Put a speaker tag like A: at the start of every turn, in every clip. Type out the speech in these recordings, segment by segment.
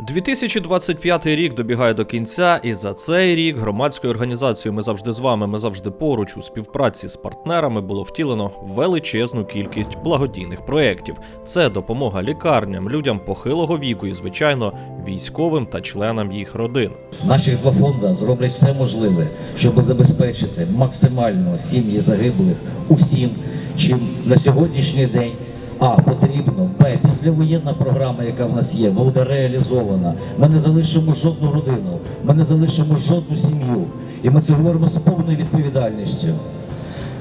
A: 2025 рік добігає до кінця, і за цей рік громадською організацією Ми завжди з вами, ми завжди поруч у співпраці з партнерами було втілено величезну кількість благодійних проєктів. Це допомога лікарням, людям похилого віку і, звичайно, військовим та членам їх родин.
B: Наші два фонди зроблять все можливе, щоб забезпечити максимально сім'ї загиблих усім, чим на сьогоднішній день а потрібно, б післявоєнна програма, яка в нас є, буде реалізована. Ми не залишимо жодну родину, ми не залишимо жодну сім'ю. І ми це говоримо з повною відповідальністю.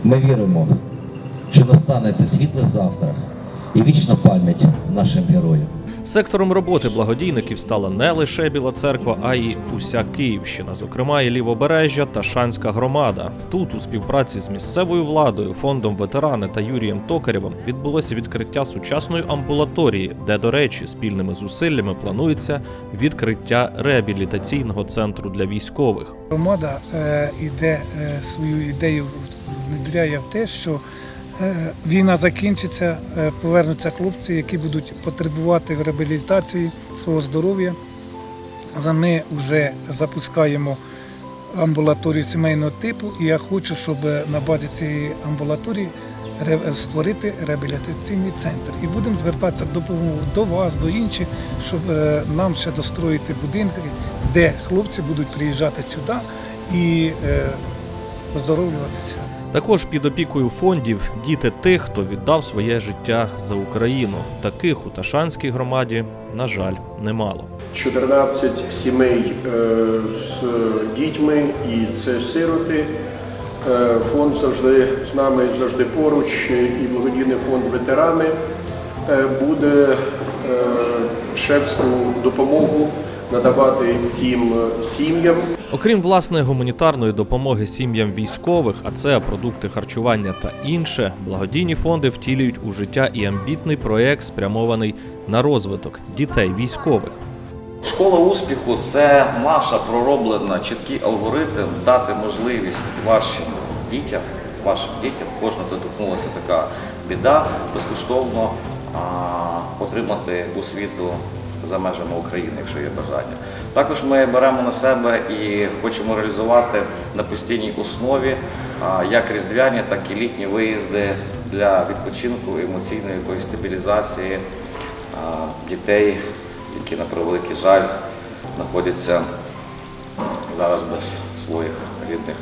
B: Ми віримо, що настане це світле завтра і вічна пам'ять нашим героям.
A: Сектором роботи благодійників стала не лише Біла церква, а й уся Київщина, зокрема і Лівобережжя та Шанська громада. Тут, у співпраці з місцевою владою, фондом ветерани та Юрієм Токарєвим відбулося відкриття сучасної амбулаторії, де, до речі, спільними зусиллями планується відкриття реабілітаційного центру для військових.
C: Громада е, іде е, свою ідею внедряє в те, що війна закінчиться, е, повернуться хлопці, які будуть потребувати в реабілітації свого здоров'я. За ми вже запускаємо амбулаторію сімейного типу, і я хочу, щоб на базі цієї амбулаторії створити реабілітаційний центр. І будемо звертатися допомогу до вас, до інших, щоб е, нам ще достроїти будинки, де хлопці будуть приїжджати сюди і е, оздоровлюватися.
A: Також під опікою фондів діти тих, хто віддав своє життя за Україну. Таких у Ташанській громаді, на жаль, немало.
D: 14 сімей е, з дітьми, і це сироти. Е, Фонд завжди з нами, завжди поруч, і благодійний фонд ветерани е, буде шефську допомогу надавати цим сім'ям.
A: Окрім власне гуманітарної допомоги сім'ям військових, а це продукти харчування та інше, благодійні фонди втілюють у життя і амбітний проект, спрямований на розвиток дітей військових.
E: Школа успіху це наша пророблена чіткий алгоритм дати можливість вашим дітям, вашим дітям, кожна доторкнулася така біда, безкоштовно а, отримати освіту за межами України, якщо є бажання. Також ми беремо на себе і хочемо реалізувати на постійній основі як різдвяні, так і літні виїзди для відпочинку, емоційної якоїсь стабілізації дітей, які на превеликий жаль знаходяться зараз без своїх рідних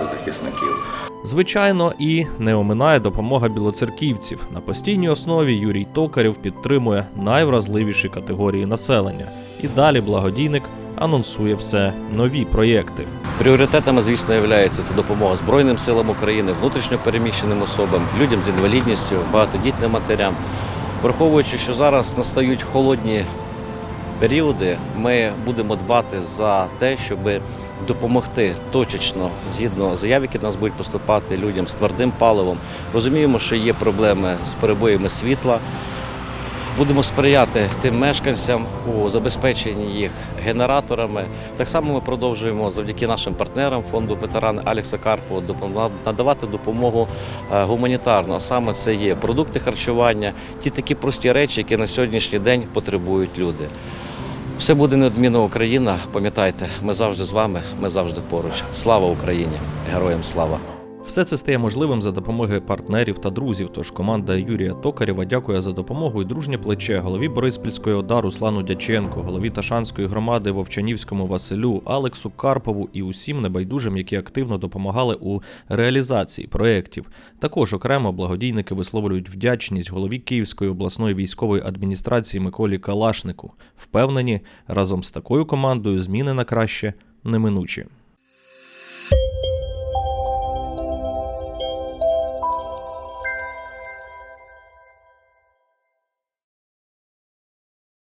E: без захисників.
A: Звичайно, і не оминає допомога білоцерківців. На постійній основі Юрій Токарєв підтримує найвразливіші категорії населення. І далі благодійник анонсує все нові проєкти.
E: Пріоритетами, звісно, є це допомога Збройним силам України, внутрішньо переміщеним особам, людям з інвалідністю, багатодітним матерям. Враховуючи, що зараз настають холодні періоди, ми будемо дбати за те, щоб допомогти точечно згідно заяв, які до нас будуть поступати людям з твердим паливом. Розуміємо, що є проблеми з перебоями світла. Будемо сприяти тим мешканцям у забезпеченні їх генераторами. Так само ми продовжуємо завдяки нашим партнерам фонду ветерани Алекса Карпова надавати допомогу е, гуманітарну. А саме це є продукти харчування, ті такі прості речі, які на сьогоднішній день потребують люди. Все буде неодмінно Україна. Пам'ятайте, ми завжди з вами, ми завжди поруч. Слава Україні! Героям слава!
A: Все це стає можливим за допомоги партнерів та друзів. Тож команда Юрія Токарєва дякує за допомогу і дружнє плече голові Бориспільської ОДА Руслану Дяченко, голові Ташанської громади Вовчанівському Василю, Алексу Карпову і усім небайдужим, які активно допомагали у реалізації проєктів. Також окремо благодійники висловлюють вдячність голові Київської обласної військової адміністрації Миколі Калашнику. Впевнені, разом з такою командою зміни на краще неминучі.